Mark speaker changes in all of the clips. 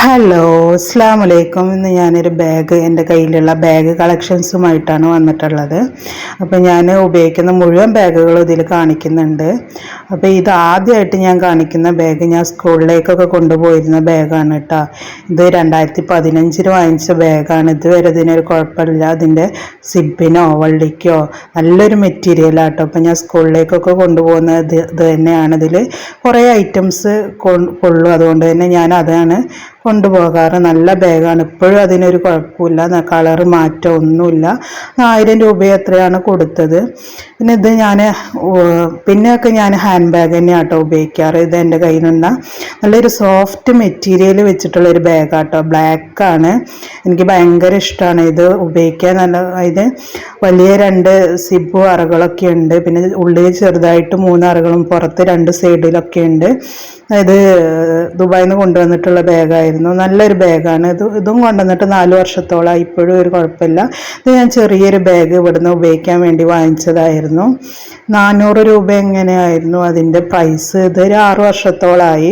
Speaker 1: Hello അസ്സാം വലൈക്കും ഇന്ന് ഞാനൊരു ബാഗ് എന്റെ കയ്യിലുള്ള ബാഗ് കളക്ഷൻസുമായിട്ടാണ് വന്നിട്ടുള്ളത്. അപ്പോൾ ഞാൻ ഉപയോഗിക്കുന്ന മുഴുവൻ ബാഗുകളും ഇതിൽ കാണിക്കുന്നുണ്ട്. അപ്പോൾ ഇത് ആദ്യമായിട്ട് ഞാൻ കാണിക്കുന്ന ബാഗ് ഞാൻ സ്കൂളിലേക്കൊക്കെ കൊണ്ടുപോയിരുന്ന ബാഗാണ് കേട്ടോ ഇത് രണ്ടായിരത്തി പതിനഞ്ചിൽ വാങ്ങിച്ച ബാഗാണ് ഇതുവരെ ഇതിനൊരു കുഴപ്പമില്ല. അതിന്റെ സിബിനോ വള്ളിക്കോ നല്ലൊരു മെറ്റീരിയലാണ് കേട്ടോ അപ്പോൾ ഞാൻ സ്കൂളിലേക്കൊക്കെ കൊണ്ടുപോകുന്ന ഇത് ഇത് തന്നെയാണ്. ഇതിൽ കുറേ ഐറ്റംസ് കൊള്ളും. അതുകൊണ്ട് തന്നെ ഞാൻ അതാണ് കൊണ്ടുപോകാറ്. നല്ല ബാഗാണ് ഇപ്പോഴും അതിനൊരു കുഴപ്പമില്ല. കളറ് മാറ്റം ഒന്നുമില്ല. ആയിരം രൂപ എത്രയാണ് കൊടുത്തത്. പിന്നെ ഇത് ഞാൻ പിന്നെയൊക്കെ ഞാൻ ഹാൻഡ് ബാഗ് തന്നെയാണ് കേട്ടോ ഉപയോഗിക്കാറ്. ഇത് എന്റെ കയ്യിൽ നിന്ന്. നല്ലൊരു സോഫ്റ്റ് മെറ്റീരിയൽ വെച്ചിട്ടുള്ള ഒരു ബാഗാട്ടോ ബ്ലാക്കാണ് എനിക്ക് ഭയങ്കര ഇഷ്ടമാണ് ഇത് ഉപയോഗിക്കാൻ. നല്ല ഇത് വലിയ രണ്ട് സിബ് അറകളൊക്കെ ഉണ്ട്. പിന്നെ ഉള്ളിൽ ചെറുതായിട്ട് മൂന്ന് അറകളും പുറത്ത് രണ്ട് സൈഡിലൊക്കെ ഉണ്ട്. അതായത് ദുബായിൽ നിന്ന് കൊണ്ടുവന്നിട്ടുള്ള ബാഗായിരുന്നു നല്ലൊരു ബാഗാണ്. ഇത് ഇതും കൊണ്ടുവന്നിട്ട് നാല് വർഷത്തോളം ഇപ്പോഴും ഒരു കുഴപ്പമില്ല. ഇത് ഞാൻ ചെറിയൊരു ബാഗ് ഇവിടുന്ന് ഉപയോഗിക്കാൻ വേണ്ടി വാങ്ങിച്ചതായിരുന്നു. നാനൂറ് രൂപ എങ്ങനെയായിരുന്നു അതിന്റെ പ്രൈസ് ഇത് ഒരു ആറ് വർഷത്തോളമായി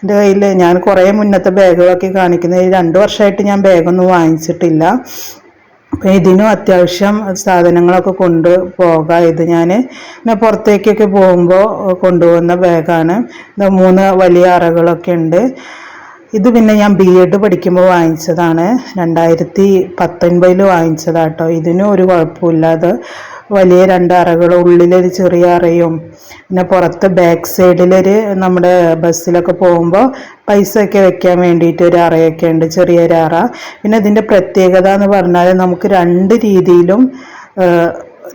Speaker 1: എന്റെ കയ്യിൽ ഞാൻ കുറേ മുന്നത്തെ ബാഗുകളൊക്കെ കാണിക്കുന്നത് രണ്ട് വർഷമായിട്ട് ഞാൻ ബാഗൊന്നും വാങ്ങിച്ചിട്ടില്ല. അപ്പം ഇതിനും അത്യാവശ്യം സാധനങ്ങളൊക്കെ കൊണ്ട് പോകാം. ഇത് ഞാൻ പിന്നെ പുറത്തേക്കൊക്കെ പോകുമ്പോൾ കൊണ്ടുപോകുന്ന ബാഗാണ്. മൂന്ന് വലിയ അറകളൊക്കെ ഉണ്ട്. ഇത് പിന്നെ ഞാൻ ബി എഡ് പഠിക്കുമ്പോൾ വാങ്ങിച്ചതാണ്. രണ്ടായിരത്തി പത്തൊൻപതിൽ വാങ്ങിച്ചതാട്ടോ. ഇതിനും ഒരു കുഴപ്പമില്ല അത് വലിയ രണ്ട് അറകളും ഉള്ളിലൊരു ചെറിയ അറയും പിന്നെ പുറത്ത് ബാക്ക് സൈഡിലൊരു നമ്മുടെ ബസ്സിലൊക്കെ പോകുമ്പോൾ പൈസ ഒക്കെ വെക്കാൻ വേണ്ടിയിട്ട് ഒരു അറയൊക്കെ ഉണ്ട് ചെറിയൊരു അറ. പിന്നെ ഇതിന്റെ പ്രത്യേകത എന്ന് പറഞ്ഞാൽ നമുക്ക് രണ്ട് രീതിയിലും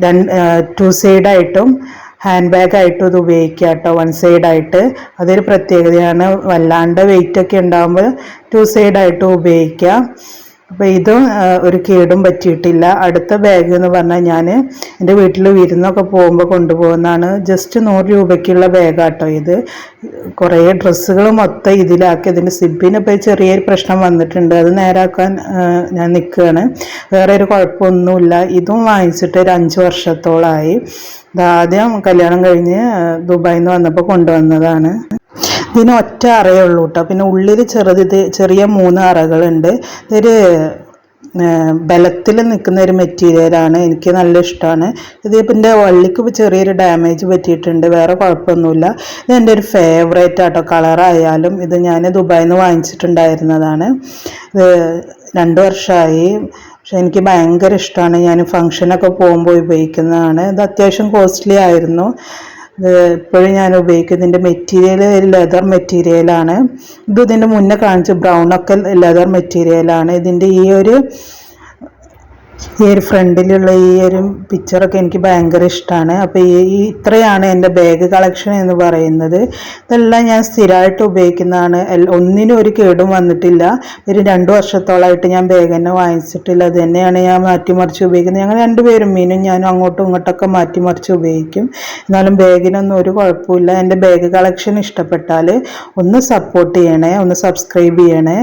Speaker 1: രണ്ട് ടു സൈഡായിട്ടും ഹാൻഡ് ബാഗ് ആയിട്ട് ഇത് ഉപയോഗിക്കുക കേട്ടോ വൺ സൈഡായിട്ട് അതൊരു പ്രത്യേകതയാണ്. വല്ലാണ്ട് വെയിറ്റ് ഒക്കെ ഉണ്ടാകുമ്പോൾ ടു സൈഡായിട്ടും ഉപയോഗിക്കാം. അപ്പോൾ ഇത് ഒരു കേടും പറ്റിയിട്ടില്ല. അടുത്ത ബാഗ് എന്ന് പറഞ്ഞാൽ ഞാൻ എന്റെ വീട്ടിൽ വിരുന്നൊക്കെ പോകുമ്പോൾ കൊണ്ടുപോകുന്നതാണ്. ജസ്റ്റ് നൂറ് രൂപയ്ക്കുള്ള ബാഗാട്ടോ ഇത്. കുറേ ഡ്രസ്സുകൾ മൊത്തം ഇതിലാക്കി. ഇതിന്റെ സിബിന് ഇപ്പോൾ ചെറിയൊരു പ്രശ്നം വന്നിട്ടുണ്ട്. അത് നേരാക്കാൻ ഞാൻ നിൽക്കുകയാണ് വേറെ ഒരു കുഴപ്പമൊന്നുമില്ല. ഇതും വാങ്ങിച്ചിട്ട് ഒരു അഞ്ച് വർഷത്തോളമായി ആദ്യം കല്യാണം കഴിഞ്ഞ് ദുബായിൽ നിന്ന് വന്നപ്പോൾ കൊണ്ടുവന്നതാണ്. ഇതിന് ഒറ്റ അറയേ ഉള്ളൂ കേട്ടോ പിന്നെ ഉള്ളിൽ ചെറുത് ചെറിയ മൂന്ന് അറകളുണ്ട്. ഇതൊരു ബലത്തിൽ നിൽക്കുന്ന ഒരു മെറ്റീരിയലാണ് എനിക്ക് നല്ല ഇഷ്ടമാണ് ഇത് എന്റെ വള്ളിക്ക് ചെറിയൊരു ഡാമേജ് പറ്റിയിട്ടുണ്ട്. വേറെ കുഴപ്പമൊന്നുമില്ല. ഇത് എന്റെ ഒരു ഫേവറേറ്റ് ആട്ടോ. കളറായാലും ഇത് ഞാൻ ദുബായിൽ നിന്ന് വാങ്ങിച്ചിട്ടുണ്ടായിരുന്നതാണ്. ഇത് രണ്ട് വർഷമായി പക്ഷെ എനിക്ക് ഭയങ്കര ഇഷ്ടമാണ് ഞാൻ ഫങ്ഷനൊക്കെ പോകുമ്പോൾ ഉപയോഗിക്കുന്നതാണ്. ഇത് അത്യാവശ്യം കോസ്റ്റ്ലി ആയിരുന്നു. ഇപ്പോഴും ഞാൻ ഉപയോഗിക്കുന്നതിന്റെ മെറ്റീരിയൽ ലെതർ മെറ്റീരിയലാണ് ഇത് ഇതിന്റെ മുന്നേ കാണിച്ച ബ്രൗൺ ഒക്കെ ലെതർ മെറ്റീരിയലാണ് ഇതിന്റെ ഈ ഒരു ഈ ഒരു ഫ്രണ്ടിലുള്ള ഈ ഒരു പിക്ചറൊക്കെ എനിക്ക് ഭയങ്കര ഇഷ്ടമാണ് അപ്പോൾ ഈ ഇത്രയാണ് എന്റെ ബാഗ് കളക്ഷൻ എന്ന് പറയുന്നത്. ഇതെല്ലാം ഞാൻ സ്ഥിരമായിട്ട് ഉപയോഗിക്കുന്നതാണ്. ഒന്നിനും ഒരു കേടും വന്നിട്ടില്ല. ഒരു രണ്ട് വർഷത്തോളമായിട്ട് ഞാൻ ബാഗ് തന്നെ വാങ്ങിച്ചിട്ടില്ല. അത് തന്നെയാണ് ഞാൻ മാറ്റിമറിച്ച് ഉപയോഗിക്കുന്നത്. ഞങ്ങൾ രണ്ടുപേരും മീനും ഞാനും അങ്ങോട്ടും ഇങ്ങോട്ടൊക്കെ മാറ്റിമറിച്ച് ഉപയോഗിക്കും. എന്നാലും ബാഗിനൊന്നും ഒരു കുഴപ്പമില്ല എന്റെ ബാഗ് കളക്ഷൻ ഇഷ്ടപ്പെട്ടാൽ ഒന്ന് സപ്പോർട്ട് ചെയ്യണേ ഒന്ന് സബ്സ്ക്രൈബ് ചെയ്യണേ.